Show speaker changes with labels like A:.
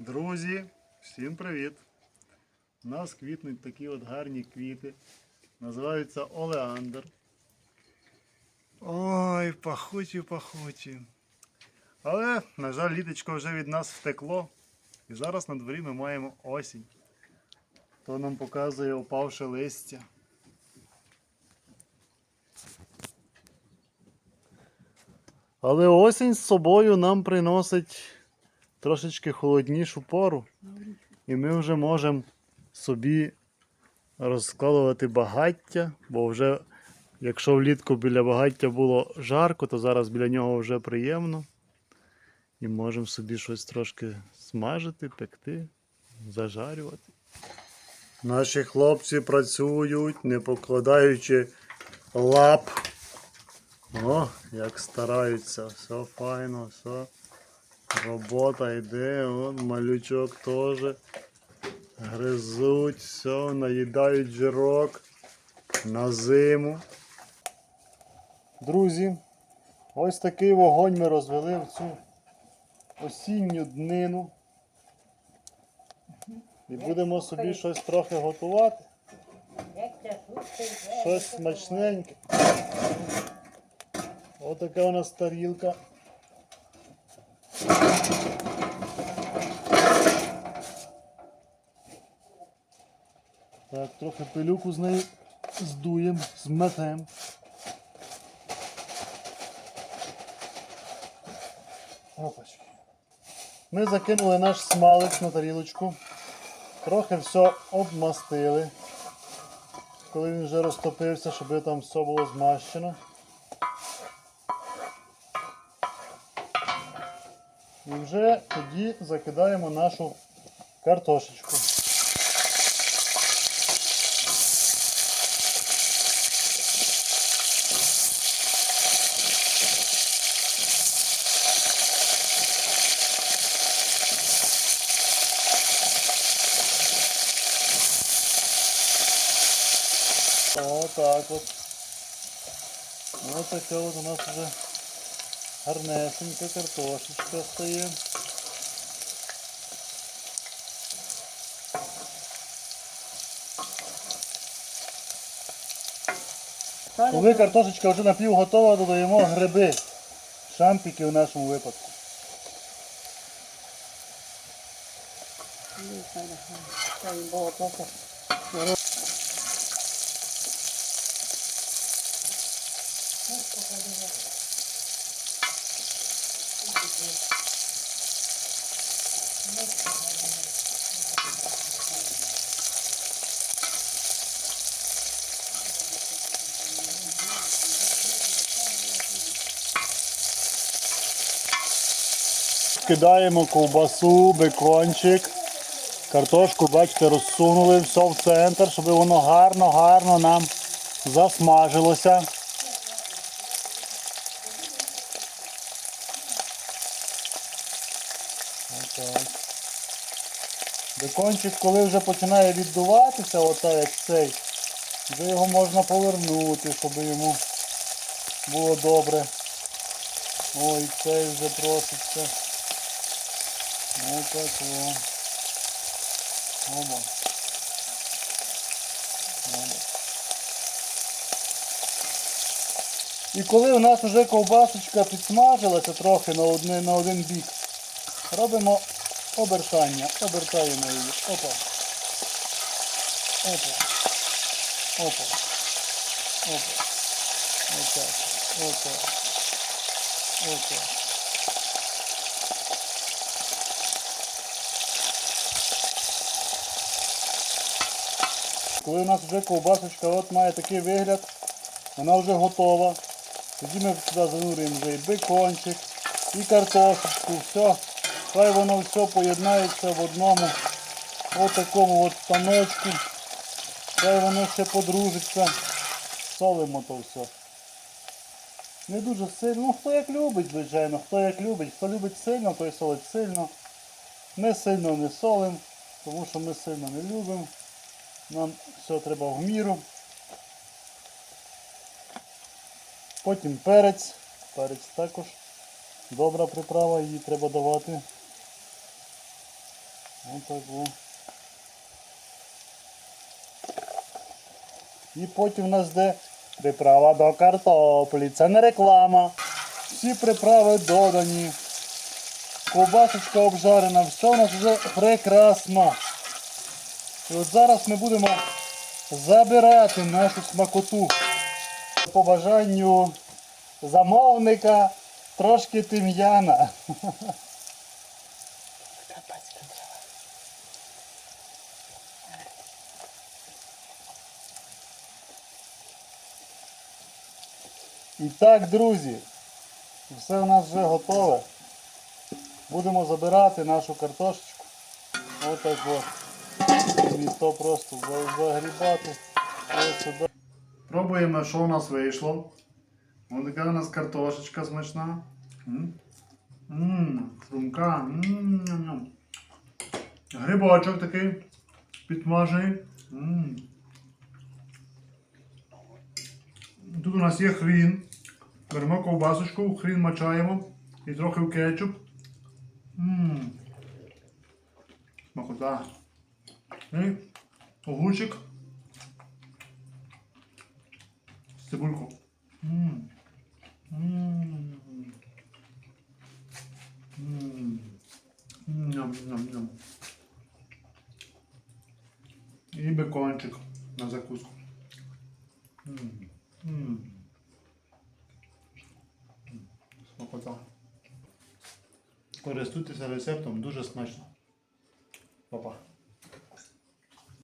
A: Друзі, всім привіт! У нас квітнуть такі от гарні квіти. Називаються олеандр. Ой, пахучі, пахучі. Але, на жаль, літочко вже від нас втекло. І зараз на дворі ми маємо осінь. То нам показує опавше листя. Але осінь з собою нам приносить трошечки холоднішу пору. І ми вже можемо собі розкладувати багаття, бо вже, якщо влітку біля багаття було жарко, то зараз біля нього вже приємно. І можемо собі щось трошки смажити, пекти, зажарювати. Наші хлопці працюють, не покладаючи лап. О, як стараються, все файно, все. Робота йде, от малючок теж. Гризуть, все, наїдають жирок на зиму. Друзі, ось такий вогонь ми розвели в цю осінню днину. І будемо собі щось трохи готувати. Щось смачненьке. Ось така у нас тарілка. Так, трохи пилюку з неї здуємо, зметем. Опачки. Ми закинули наш смалець на тарілочку. Трохи все обмастили. Коли він вже розтопився, щоб там все було змащено. І вже тоді закидаємо нашу картошечку. Отак от. Ось така от у нас вже гарнесенька картошечка стає. Коли картошечка вже напів готова, додаємо гриби. Шампіки в нашому випадку. Кидаємо ковбасу, бекончик. Картошку, бачите, розсунули все в центр, щоб воно гарно-гарно нам засмажилося. Бекончик, коли вже починає віддуватися, отак як цей, вже його можна повернути, щоб йому було добре. Ой, цей вже проситься. Отак о. Оба. Оба. І коли у нас вже ковбасочка підсмажилася трохи на, одне, на один бік, робимо обертання, обертаємо її. Опа. Опа. Опа. Опа. Отак. Отак. Отак. Коли у нас вже ковбасочка от має такий вигляд, вона вже готова. Тоді ми сюди занурюємо вже і бекончик, і картошечку, все. Хай воно все поєднається в одному от такому от станочку. Хай воно ще подружиться. Солимо то все. Не дуже сильно. Ну хто як любить, звичайно, хто як любить. Хто любить сильно, той солить сильно. Ми сильно не солимо, тому що ми сильно не любимо. Нам все треба в міру. Потім перець. Перець також добра приправа, її треба давати. Отак о. І потім у нас де приправа до картоплі. Це не реклама. Всі приправи додані. Ковбасочка обжарена, все у нас вже прекрасно. І от зараз ми будемо забирати нашу смакоту. По бажанню замовника трошки тим'яна. І так, друзі, все у нас вже готове. Будемо забирати нашу картошечку. Отак от. І то просто загрібати. Ось. Пробуємо, що у нас вийшло. Ось така у нас картошечка смачна. Ммм, хрумка. М-м-м. Грибочок такий підмажений. М. Тут у нас є хрін. Беремо ковбасочку, в хрін мачаємо і трохи в кетчуп. Ммм. Смакота. І огурчик. З цибульку. Ммм. Ммм. Ммм. Ням-ням-ням. І бекончик на закуску. Ммм. Ммм. Користуйтеся рецептом, дуже смачно.